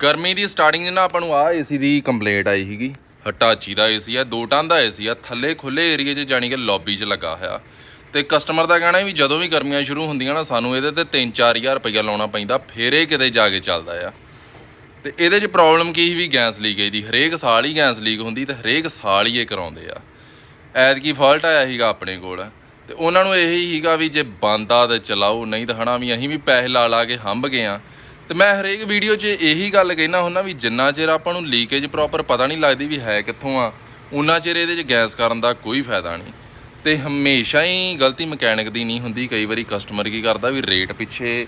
ਗਰਮੀ ਦੀ ਸਟਾਰਟਿੰਗ ਨਾ ਆਪਾਂ ਨੂੰ ਆ ਏਸੀ ਦੀ ਕੰਪਲੇਂਟ ਆਈ ਸੀਗੀ। ਹਟਾਚੀ ਦਾ ਏਸੀ ਆ, ਦੋ ਟਨ ਦਾ ਏਸੀ ਆ, ਥੱਲੇ ਖੁੱਲੇ ਏਰੀਏ 'ਚ ਜਾਣੀ ਕਿ ਲੌਬੀ 'ਚ ਲੱਗਾ ਹੋਇਆ। ਤੇ ਕਸਟਮਰ ਦਾ ਕਹਿਣਾ ਵੀ ਜਦੋਂ ਵੀ ਗਰਮੀਆਂ ਸ਼ੁਰੂ ਹੁੰਦੀਆਂ ਨਾ, ਸਾਨੂੰ ਇਹਦੇ ਤੇ 3-4000 ਰੁਪਈਆ ਲਾਉਣਾ ਪੈਂਦਾ, ਫੇਰ ਇਹ ਕਿਤੇ ਜਾ ਕੇ ਚੱਲਦਾ ਆ। ਤੇ ਇਹਦੇ 'ਚ ਪ੍ਰੋਬਲਮ ਕੀ ਸੀ ਵੀ ਗੈਸ ਲੀਕੇਜ ਦੀ। ਹਰੇਕ ਸਾਲ ਹੀ ਗੈਸ ਲੀਕ ਹੁੰਦੀ ਤੇ ਹਰੇਕ ਸਾਲ ਹੀ ਇਹ ਕਰਾਉਂਦੇ ਆ। ਐਤਕੀ ਫਾਲਟ ਆਇਆ ਸੀਗਾ ਆਪਣੇ ਕੋਲ। ਤੇ ਉਹਨਾਂ ਨੂੰ ਇਹੀ ਸੀਗਾ ਵੀ ਜੇ ਬੰਦਾ ਤੇ ਚਲਾਓ, ਨਹੀਂ ਤਾਂ ਹਨਾ ਵੀ ਅਸੀਂ ਵੀ ਪੈਸੇ ਲਾ ਲਾ ਕੇ ਹੰਭ ਗਏ ਆ। ਤੇ ਮੈਂ ਹਰੇਕ ਵੀਡੀਓ 'ਚ ਇਹੀ ਗੱਲ ਕਹਿਣਾ ਹੁੰਦਾ ਵੀ ਜਿੰਨਾ ਚਿਰ ਆਪਾਂ ਨੂੰ ਲੀਕੇਜ ਪ੍ਰੋਪਰ ਪਤਾ ਨਹੀਂ ਲੱਗਦੀ ਵੀ ਹੈ ਕਿੱਥੋਂ ਆ ਉਨਾ ਚਿਰ ਇਹਦੇ 'ਚ ਗੈਸ ਕਰਨ ਦਾ ਕੋਈ ਫਾਇਦਾ ਨਹੀਂ। ਤੇ ਹਮੇਸ਼ਾ ਹੀ ਗਲਤੀ ਮਕੈਨਿਕ ਦੀ ਨਹੀਂ ਹੁੰਦੀ, ਕਈ ਵਾਰੀ ਕਸਟਮਰ ਕੀ ਕਰਦਾ ਵੀ ਰੇਟ ਪਿੱਛੇ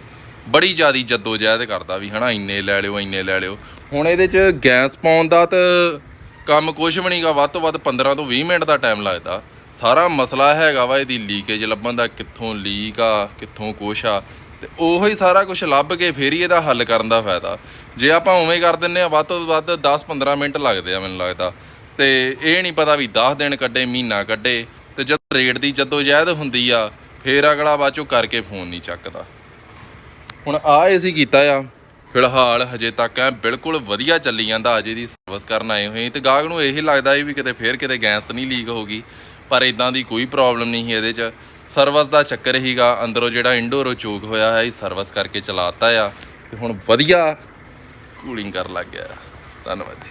ਬੜੀ ਜ਼ਿਆਦੀ ਜਦੋਜਹਿਦ ਕਰਦਾ ਵੀ ਹਨਾ, ਇੰਨੇ ਲੈ ਲਿਓ, ਇੰਨੇ ਲੈ ਲਿਓ। ਹੁਣ ਇਹਦੇ 'ਚ ਗੈਸ ਪਾਉਣ ਦਾ ਤਾਂ ਕੰਮ ਕੁਛ ਵੀ ਨਹੀਂਗਾ, ਵੱਧ ਤੋਂ ਵੱਧ 15 ਤੋਂ 20 ਮਿੰਟ ਦਾ ਟਾਈਮ ਲੱਗਦਾ। ਸਾਰਾ ਮਸਲਾ ਹੈਗਾ ਵਾ ਇਹਦੀ ਲੀਕੇਜ ਲੱਭਣ ਦਾ, ਕਿੱਥੋਂ ਲੀਕ ਆ, ਕਿੱਥੋਂ ਕੁਛ ਆ। ਤੇ ਉਹੋ ਹੀ ਸਾਰਾ ਕੁਝ ਲੱਭ ਕੇ ਫੇਰ ਹੀ ਇਹਦਾ ਹੱਲ ਕਰਨ ਦਾ ਫਾਇਦਾ। ਜੇ ਆਪਾਂ ਉਵੇਂ ਕਰ ਦਿੰਨੇ ਆ ਵੱਧ ਤੋਂ ਵੱਧ 10-15 ਮਿੰਟ ਲੱਗਦੇ ਆ ਮੈਨੂੰ ਲੱਗਦਾ। ਤੇ ਇਹ ਨਹੀਂ ਪਤਾ ਵੀ 10 ਦਿਨ ਕੱਢੇ, ਮਹੀਨਾ ਕੱਢੇ, ਤੇ ਜਦ ਰੇਟ ਦੀ ਜਦੋਂ ਜਦੋਜਹਿਦ ਹੁੰਦੀ ਆ, ਫੇਰ ਅਗਲਾ ਬਾਅਦ ਕਰਕੇ ਫੋਨ ਨਹੀਂ ਚੱਕਦਾ। ਹੁਣ ਆ ਏਸੀ ਕੀਤਾ ਆ। ਫਿਲਹਾਲ ਹਜੇ ਤੱਕ ਐ ਬਿਲਕੁਲ ਵਧੀਆ ਚੱਲੀ ਜਾਂਦਾ ਅਜੇ ਦੀ ਸਰਵਿਸ ਕਰਨ ਆਏ ਹੋਏ। ਤੇ ਗਾਹਕ ਨੂੰ ਇਹੀ ਲੱਗਦਾ ਵੀ ਕਿਤੇ ਫੇਰ ਕਿਤੇ ਗੈਸ ਤਾਂ ਨਹੀਂ ਲੀਕ ਹੋ ਗਈ, ਪਰ ਇਦਾਂ ਦੀ ਕੋਈ ਪ੍ਰੋਬਲਮ ਨਹੀਂ ਸੀ ਇਹਦੇ 'ਚ। ਸਰਵਿਸ ਦਾ ਚੱਕਰ ਹੀਗਾ ਅੰਦਰੋਂ ਜਿਹੜਾ ਇੰਡੋਰੋ ਚੋਕ ਹੋਇਆ ਹੈ, ਇਹ ਸਰਵਿਸ ਕਰਕੇ ਚਲਾਤਾ ਆ। ਤੇ ਹੁਣ ਵਧੀਆ ਕੂਲਿੰਗ ਕਰ ਲੱਗ ਗਿਆ। ਧੰਨਵਾਦ ਜੀ।